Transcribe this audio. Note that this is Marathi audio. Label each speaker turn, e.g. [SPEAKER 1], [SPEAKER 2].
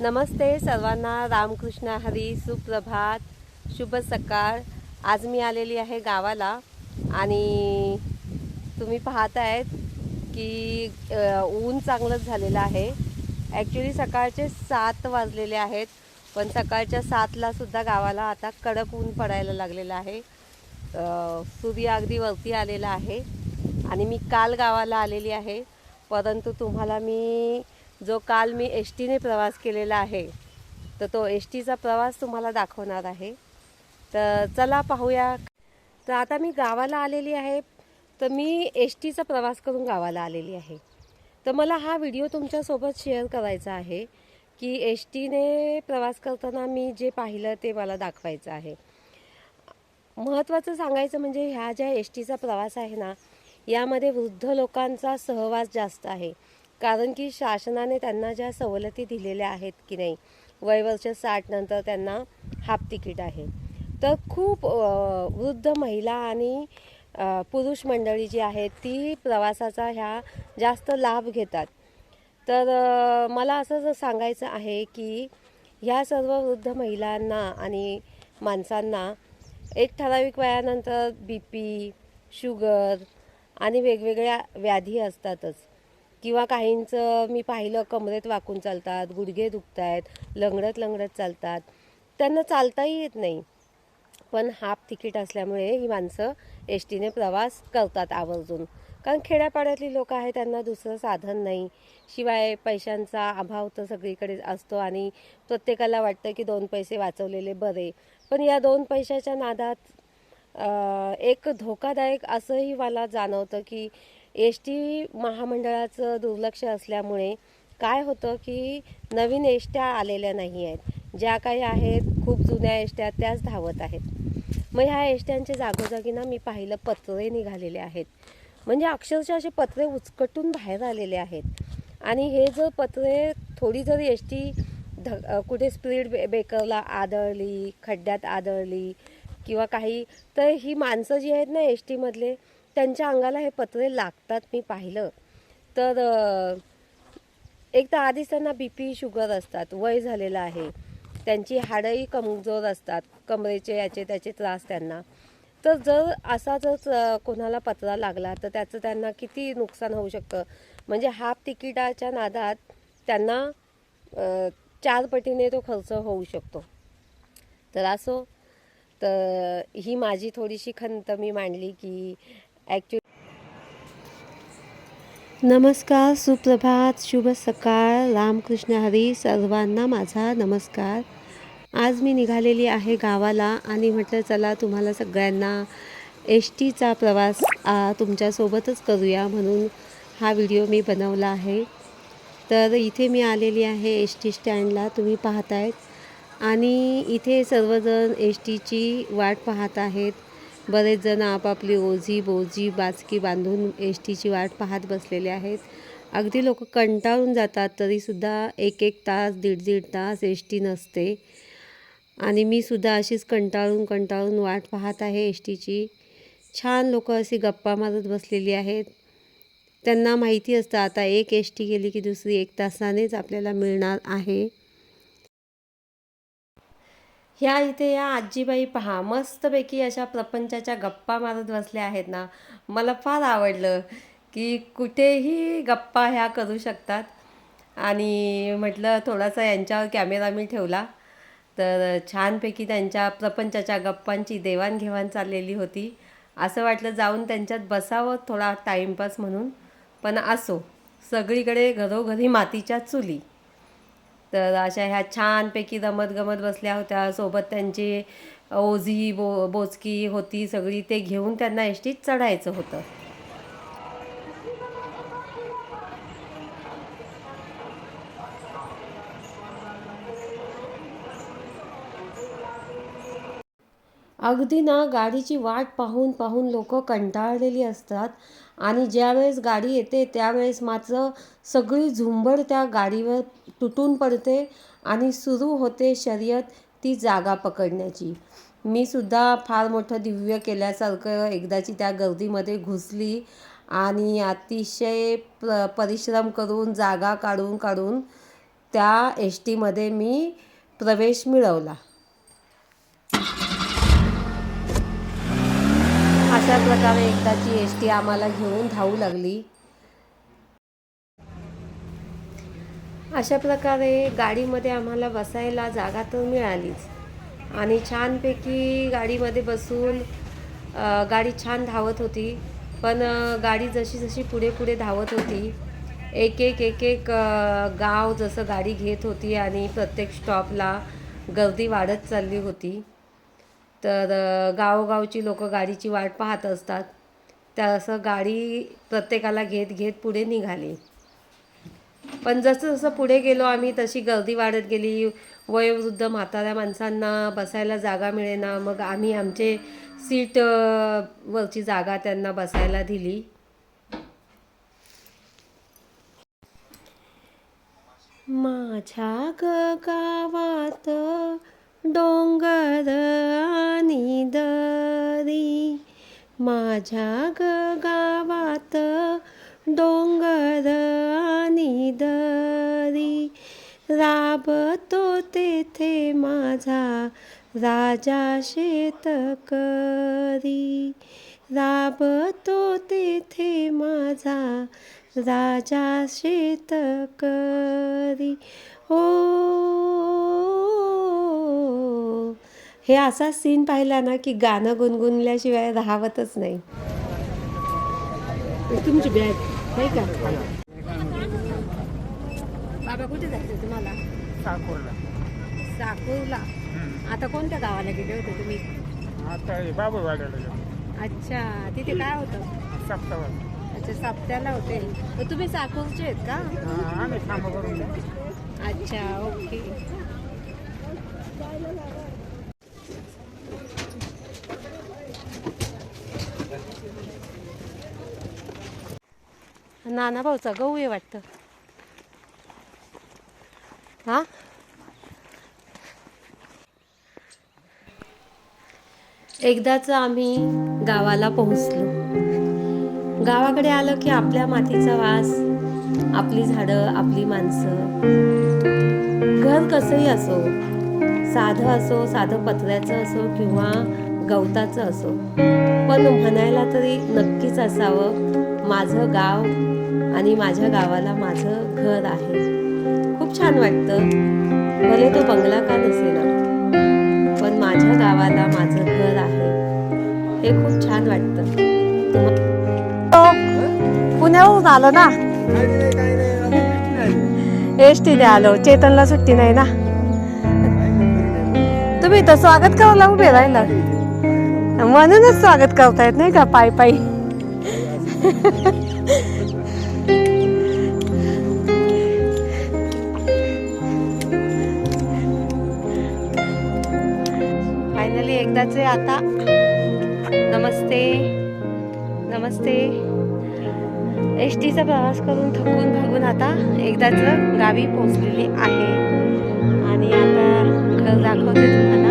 [SPEAKER 1] नमस्ते सर्वांना. रामकृष्ण हरी सुप्रभात. शुभ सकाळ. आज मी आलेली आहे गावाला आणि तुम्ही पाहत आहेत की ऊन चांगलंच झालेलं आहे. ॲक्च्युली सकाळचे सात वाजलेले आहेत पण सकाळच्या सातला सुद्धा गावाला आता कडक ऊन पडायला लागलेलं आहे. सूर्य अगदी वरती आलेला आहे आणि मी काल गावाला आलेली आहे परंतु तुम्हाला मी जो काल मी एस टीने प्रवास केलेला आहे तर तो एस टीचा प्रवास तुम्हाला दाखवणार आहे. तर चला पाहूया. तर आता मी गावाला आलेली आहे तर मी एस टीचा प्रवास करून गावाला आलेली आहे. तर मला हा व्हिडिओ तुमच्यासोबत शेअर करायचा आहे की एस टीने प्रवास करताना मी जे पाहिलं ते मला दाखवायचं आहे. महत्त्वाचं सांगायचं म्हणजे ह्या ज्या एस टीचा प्रवास आहे ना यामध्ये वृद्ध लोकांचा सहवास जास्त आहे. कारण की शासनाने त्यांना ज्या सवलती दिलेल्या आहेत की नाही वयवर्ष साठ नंतर त्यांना हाफ तिकीट आहे. तर खूप वृद्ध महिला आणि पुरुष मंडळी जी आहेत ती प्रवासाचा ह्या जास्त लाभ घेतात. तर मला असं जर सांगायचं आहे की ह्या सर्व वृद्ध महिलांना आणि माणसांना एक ठराविक वयानंतर बी पी शुगर आणि वेगवेगळ्या व्याधी असतातच. किंवा काहींचं मी पाहिलं कमरेत वाकून चालतात गुडघे दुखत आहेत लंगडत लंगडत चालतात. त्यांना चालताही येत नाही. पण हाफ तिकीट असल्यामुळे ही माणसं एस टीने प्रवास करतात आवर्जून. कारण खेड्यापाड्यातली लोक आहेत त्यांना दुसरं साधन नाही. शिवाय पैशांचा अभाव तर सगळीकडे असतो आणि प्रत्येकाला वाटतं की दोन पैसे वाचवलेले बरे. पण या दोन पैशाच्या नादात एक धोकादायक असंही मला जाणवतं की एस टी महामंडळाचं दुर्लक्ष असल्यामुळे काय होतं की नवीन एष्ट्या आलेल्या नाही आहेत. ज्या काही आहेत खूप जुन्या एष्ट्या त्याच धावत आहेत. मग ह्या एसट्यांच्या जागोजागी ना मी पाहिलं पत्रे निघालेले आहेत. म्हणजे अक्षरशः असे पत्रे उचकटून बाहेर आलेले आहेत. आणि हे जर पत्रे थोडी जर एस टी ध कुठे स्पीड बे ब्रेकरला आदळली खड्ड्यात आदळली किंवा काही तर ही माणसं जी आहेत ना एस टीमधले त्यांच्या अंगाला हे पत्रे लागतात मी पाहिलं. तर एक तर आधीच त्यांना बी पी शुगर असतात वय झालेलं आहे. त्यांची हाडंही कमजोर असतात कमरेचे याचे त्याचे त्रास त्यांना. तर जर असा जर कोणाला पत्रा लागला तर त्याचं त्यांना किती नुकसान होऊ शकतं? म्हणजे हाफ तिकिटाच्या नादात त्यांना चार पटीने तो खर्च होऊ शकतो. तर असो तर ही माझी थोडीशी खंत मी मांडली की ॲक्च्यु नमस्कार सुप्रभात शुभ सकाळ. रामकृष्ण हरी सर्वांना माझा नमस्कार. आज मी निघालेली आहे गावाला आणि म्हटलं चला तुम्हाला सगळ्यांना एस टीचा प्रवास तुमच्यासोबतच करूया म्हणून हा व्हिडिओ मी बनवला आहे. तर इथे मी आलेली आहे एस टी स्टँडला तुम्ही पाहतायत. आणि इथे सर्वजण एस टीची वाट पाहत आहेत. बरेच जण आपापली ओझी बोझी बाचकी बांधून एस टीची वाट पाहत बसलेले आहेत. अगदी लोक कंटाळून जातात तरीसुद्धा एक एक तास दीड दीड तास एस टी नसते. आणि मी सुद्धा अशीच कंटाळून कंटाळून वाट पाहत आहे एस टीची छान लोक अशी गप्पा मारत बसलेली आहेत. त्यांना माहिती असतं आता एक एस टी गेली की दुसरी एक तासानेच आपल्याला मिळणार आहे. ह्या इथे या आजीबाई पहा मस्तपैकी अशा प्रपंचाच्या गप्पा मारत बसल्या आहेत ना. मला फार आवडलं की कुठेही गप्पा ह्या करू शकतात. आणि म्हटलं थोडासा यांच्यावर कॅमेरा मी ठेवला. तर छानपैकी त्यांच्या प्रपंचाच्या गप्पांची देवाणघेवाण चाललेली होती. असं वाटलं जाऊन त्यांच्यात बसावं थोडा टाईमपास म्हणून. पण असो सगळीकडे घरोघरी मातीच्या चुली. तर अशा ह्या छानपैकी रमत गमत बसल्या होत्या. सोबत त्यांची ओझी बो बोचकी होती सगळी. ते घेऊन त्यांना एसटीत चढायचं होतं. अगदी ना गाडीची वाट पाहून पाहून लोक कंटाळलेली असतात आणि ज्यावेळेस गाडी येते त्यावेळेस मात्र सगळी झुंबड त्या गाडीवर तुटून पडते आणि सुरू होते शर्यत ती जागा पकडण्याची. मी सुद्धा फार मोठं दिव्य केल्यासारखं एकदाची त्या गर्दीमध्ये घुसली आणि अतिशय प्र परिश्रम करून जागा काढून काढून त्या एस टीमध्ये मी प्रवेश मिळवला. अशा प्रकारे एकदाची एस टी आम्हाला घेऊन धावू लागली. अशा प्रकारे गाडीमध्ये आम्हाला बसायला जागा तर मिळालीच. आणि छानपैकी गाडीमध्ये बसून गाडी छान धावत होती. पण गाडी जशी जशी पुढे पुढे धावत होती एक एक एक एक गाव जसं गाडी घेत होती आणि प्रत्येक स्टॉपला गर्दी वाढत चालली होती. तर गावोगावची लोक गाडीची वाट पाहत असतात. त्या असं गाडी प्रत्येकाला घेत घेत पुढे निघाली. पण जसं जसं पुढे गेलो आम्ही तशी गर्दी वाढत गेली. वयोवृद्ध म्हाताऱ्या माणसांना बसायला जागा मिळेना. मग आम्ही आमचे सीट वरची जागा त्यांना बसायला दिली. माझ्या गावात डोंगर आणि दरी. माझ्या गावात डोंगर दरी राबतो तेथे माझा राजा शेतकरी. राबतो तेथे माझा राजा शेतकरी. हो हे असा सीन पाहिला ना की गाणं गुणगुणल्याशिवाय राहावतच नाही. तुमची बॅग नाही का? बाबा कुठे जायचं तुम्हाला?
[SPEAKER 2] साकोरला.
[SPEAKER 1] साकूरला. आता कोणत्या गावाला गेले होते तुम्ही?
[SPEAKER 2] आता बाबूवाड्याला गेलो.
[SPEAKER 1] अच्छा तिथे काय होतं?
[SPEAKER 2] सप्तावर
[SPEAKER 1] अच्छा सप्त्याला होते. मग तुम्ही साकूरचे आहेत का?
[SPEAKER 2] आम्ही थांबा करून
[SPEAKER 1] अच्छा ओके. नाना भाऊचा गहू आहे वाटतं. हा? एकदाच आम्ही गावाला पोहोचलो. गावाकडे आलं की आपल्या मातीचा वास आपली झाडं आपली माणसं. घर कसंही असो साधं असो साधं पत्र्याचं असो किंवा गवताचं असो पण म्हणायला तरी नक्कीच असावं माझं गाव आणि माझ्या गावाला माझं घर आहे. खूप छान वाटतं. भले तो बंगला का नसेना पण माझ्या गावाला माझं घर आहे. हे खूप छान वाटतं. पुण्याहून आलो ना? एस टीने आलो. चेतनला सुट्टी नाही ना? तुम्ही तर स्वागत करायला उभे राहिला. म्हणूनच स्वागत करतायत नाही का पायी पायी? एकदाचे आता. नमस्ते. नमस्ते. एस टीचा प्रवास करून थकून भागून आता एकदाच गावी पोहोचलेली आहे. आणि आता घर दाखवते तुम्हाला.